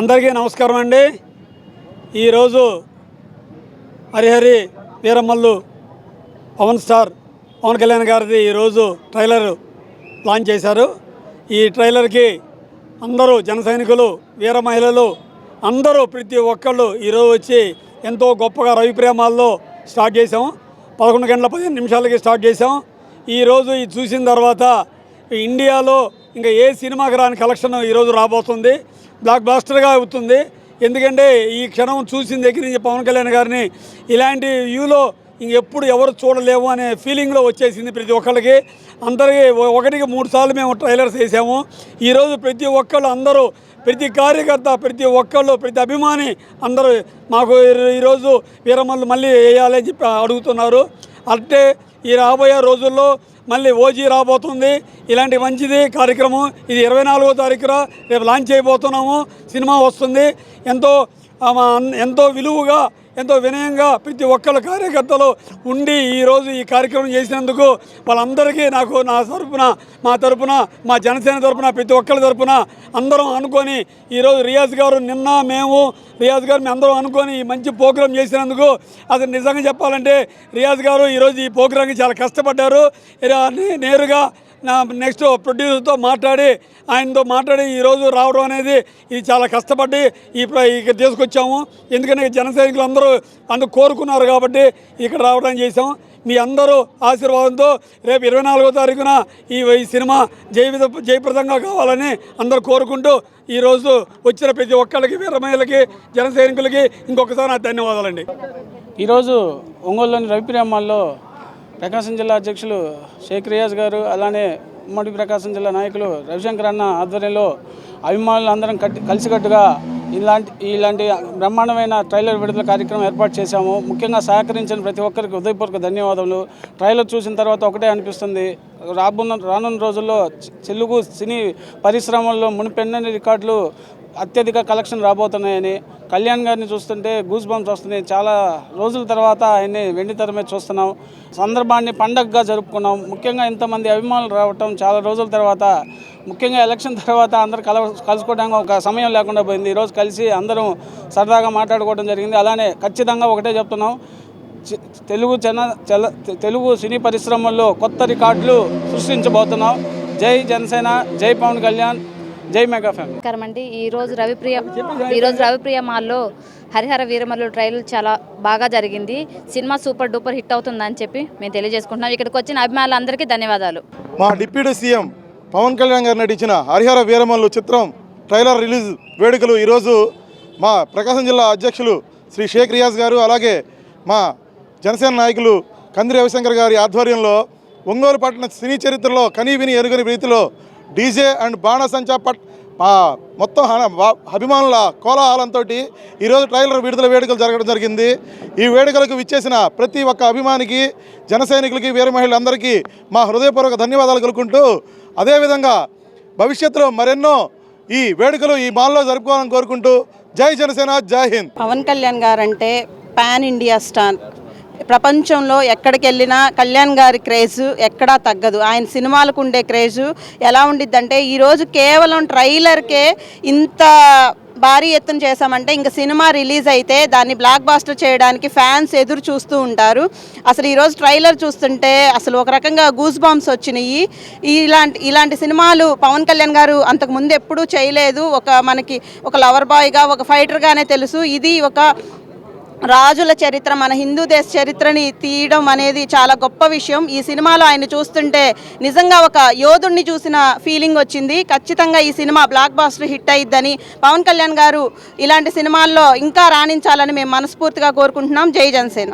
అందరికీ నమస్కారం అండి. ఈరోజు హరిహరి వీరమల్లు పవన్ స్టార్ పవన్ కళ్యాణ్ గారిది ఈరోజు ట్రైలర్ లాంచ్ చేశారు. ఈ ట్రైలర్కి అందరూ జన సైనికులు వీర మహిళలు అందరూ ప్రతి ఒక్కళ్ళు ఈరోజు వచ్చి ఎంతో గొప్పగా రవి ప్రేమాల్లో స్టార్ట్ చేసాం పదకొండు గంటల పదిహేను నిమిషాలకి స్టార్ట్ చేసాం ఈరోజు ఇది చూసిన తర్వాత ఇండియాలో ఇంకా ఏ సినిమాకి రాని కలెక్షన్ ఈరోజు రాబోతుంది. బ్లాక్ బాస్టర్గా అవుతుంది. ఎందుకంటే ఈ క్షణం చూసిన దగ్గర నుంచి పవన్ కళ్యాణ్ గారిని. ఇలాంటి వ్యూలో ఇంకెప్పుడు ఎవరు చూడలేము అనే ఫీలింగ్లో వచ్చేసింది ప్రతి ఒక్కరికి అందరికీ ఒకటికి మూడు సార్లు మేము ట్రైలర్స్ వేసాము. ఈరోజు ప్రతి ఒక్కళ్ళు అందరూ ప్రతి కార్యకర్త ప్రతి ఒక్కళ్ళు ప్రతి అభిమాని అందరూ మాకు ఈరోజు వీరమల్లు మళ్ళీ వేయాలని చెప్పి అడుగుతున్నారు. అంటే ఈ రాబోయే రోజుల్లో మళ్ళీ ఓజీ రాబోతుంది. ఇలాంటి మంచిది కార్యక్రమం. ఇది ఇరవై నాలుగో తారీఖున రేపు లాంచ్ చేయబోతున్నాము. సినిమా వస్తుంది. ఎంతో ఎంతో విలువగా ఎంతో వినయంగా ప్రతి ఒక్కళ్ళ కార్యకర్తలు ఉండి ఈరోజు ఈ కార్యక్రమం చేసినందుకు వాళ్ళందరికీ నాకు నా తరపున మా తరపున మా జనసేన తరపున ప్రతి ఒక్కరి తరపున అందరం అనుకొని ఈరోజు రియాజ్ గారు నిన్న మేము రియాజ్ గారు మేము అందరం అనుకొని ఈ మంచి ప్రోగ్రాం చేసినందుకు అసలు నిజంగా చెప్పాలంటే రియాజ్ గారు ఈరోజు ఈ ప్రోగ్రాంకి చాలా కష్టపడ్డారు. ఇలా నేరుగా నెక్స్ట్ ప్రొడ్యూసర్తో మాట్లాడి ఆయనతో మాట్లాడి ఈరోజు రావడం అనేది ఇది చాలా కష్టపడి ఇక్కడ తీసుకొచ్చాము. ఎందుకంటే జన సైనికులు అందరూ అందుకు కోరుకున్నారు కాబట్టి ఇక్కడ రావడం చేసాం మీ అందరూ ఆశీర్వాదంతో రేపు ఇరవై నాలుగో తారీఖున ఈ ఈ సినిమా జయవిధ జయప్రదంగా కావాలని అందరూ కోరుకుంటూ ఈరోజు వచ్చిన ప్రతి ఒక్కళ్ళకి వీరమహిళకి జన సైనికులకి ఇంకొకసారి నా ధన్యవాదాలండి. ఈరోజు ఒంగోలులోని రవిప్రియమ్మాల్లో ప్రకాశం జిల్లా అధ్యక్షులు షేక్ రియాజ్ గారు అలానే ఉమ్మడి ప్రకాశం జిల్లా నాయకులు రవిశంకర్ అన్న ఆధ్వర్యంలో అభిమానులు అందరం కట్టి కలిసికట్టుగా ఇలాంటి ఇలాంటి బ్రహ్మాండమైన ట్రైలర్ విడుదల కార్యక్రమం ఏర్పాటు చేశాము. ముఖ్యంగా సహకరించిన ప్రతి ఒక్కరికి హృదయపూర్వక ధన్యవాదాలు ట్రైలర్ చూసిన తర్వాత ఒకటే అనిపిస్తుంది. రాబోన్న రానున్న రోజుల్లో తెలుగు సినీ పరిశ్రమల్లో మునిపెన్నని రికార్డులు అత్యధిక కలెక్షన్ రాబోతున్నాయని కళ్యాణ్ గారిని చూస్తుంటే గూస్ బంప్స్ వస్తున్నాయి. చాలా రోజుల తర్వాత ఆయన్ని వెండి మీద చూస్తున్నాం. సందర్భాన్ని పండగగా జరుపుకున్నాం. ముఖ్యంగా ఇంతమంది అభిమానులు రావటం చాలా రోజుల తర్వాత ముఖ్యంగా ఎలక్షన్ తర్వాత అందరు కల కలుసుకోవడానికి ఒక సమయం లేకుండా పోయింది. ఈరోజు కలిసి అందరం సరదాగా మాట్లాడుకోవడం జరిగింది. అలానే ఖచ్చితంగా ఒకటే చెప్తున్నాం. తెలుగు తె- తెలుగు సినీ పరిశ్రమల్లో కొత్త రికార్డులు సృష్టించబోతున్నాం. జై జనసేన జై పవన్ కళ్యాణ్ జై మెగా ఫ్యామిలీ. అండి ఈరోజు రవిప్రియ ఈరోజు రవిప్రియ మాల్లో హరిహర వీరమల్లు ట్రైల్ చాలా బాగా జరిగింది. సినిమా సూపర్ డూపర్ హిట్ అవుతుందని చెప్పి మేము తెలియజేసుకుంటున్నాం. ఇక్కడికి వచ్చిన అభిమానులందరికీ ధన్యవాదాలు. మా డిప్యూటీ సీఎం పవన్ కళ్యాణ్ గారు నటించిన హరిహర వీరమల్లు చిత్రం ట్రైలర్ రిలీజ్ వేడుకలు ఈరోజు మా ప్రకాశం జిల్లా అధ్యక్షులు శ్రీ షేక్ రియాజ్ గారు అలాగే మా జనసేన నాయకులు కంది రవిశంకర్ గారి ఆధ్వర్యంలో ఒంగోలు పట్టణ సినీ చరిత్రలో కనీ విని ఎరుగని రీతిలో డీజే అండ్ బాణసంచా పట్ మొత్తం అభిమానుల కోలాహలంతో ఈరోజు ట్రైలర్ విడుదల వేడుకలు జరగడం జరిగింది. ఈ వేడుకలకు విచ్చేసిన ప్రతి ఒక్క అభిమానికి జన సైనికులకి వీర మహిళలందరికీ మా హృదయపూర్వక ధన్యవాదాలు కలుపుకుంటూ అదేవిధంగా భవిష్యత్తులో మరెన్నో ఈ వేడుకలు ఈ మాల్లో జరుపుకోవాలని కోరుకుంటూ జై జనసేన జై హింద్. పవన్ కళ్యాణ్ గారు అంటే పాన్ ఇండియా స్టార్. ప్రపంచంలో ఎక్కడికి వెళ్ళినా కళ్యాణ్ గారి క్రేజ్ ఎక్కడా తగ్గదు. ఆయన సినిమాలకు ఉండే క్రేజు ఎలా ఉండిద్దంటే ఈరోజు కేవలం ట్రైలర్కే ఇంత భారీ ఎత్తున చేశామంటే ఇంకా సినిమా రిలీజ్ అయితే దాన్ని బ్లాక్ బాస్టర్ చేయడానికి ఫ్యాన్స్ ఎదురు చూస్తూ ఉంటారు. అసలు ఈరోజు ట్రైలర్ చూస్తుంటే అసలు ఒక రకంగా గూస్ బాంబ్స్ వచ్చినాయి. ఇలాంటి ఇలాంటి సినిమాలు పవన్ కళ్యాణ్ గారు అంతకు ముందు ఎప్పుడూ చేయలేదు. ఒక మనకి ఒక లవర్ బాయ్గా ఒక ఫైటర్గానే తెలుసు. ఇది ఒక రాజుల చరిత్ర మన హిందూ దేశ చరిత్రని తీయడం అనేది చాలా గొప్ప విషయం. ఈ సినిమాలో ఆయన చూస్తుంటే నిజంగా ఒక యోధుణ్ణి చూసిన ఫీలింగ్ వచ్చింది. ఖచ్చితంగా ఈ సినిమా బ్లాక్ బాస్టర్ హిట్ అయ్యిద్దని పవన్ కళ్యాణ్ గారు ఇలాంటి సినిమాల్లో ఇంకా రాణించాలని మేము మనస్ఫూర్తిగా కోరుకుంటున్నాం. జై జనసేన.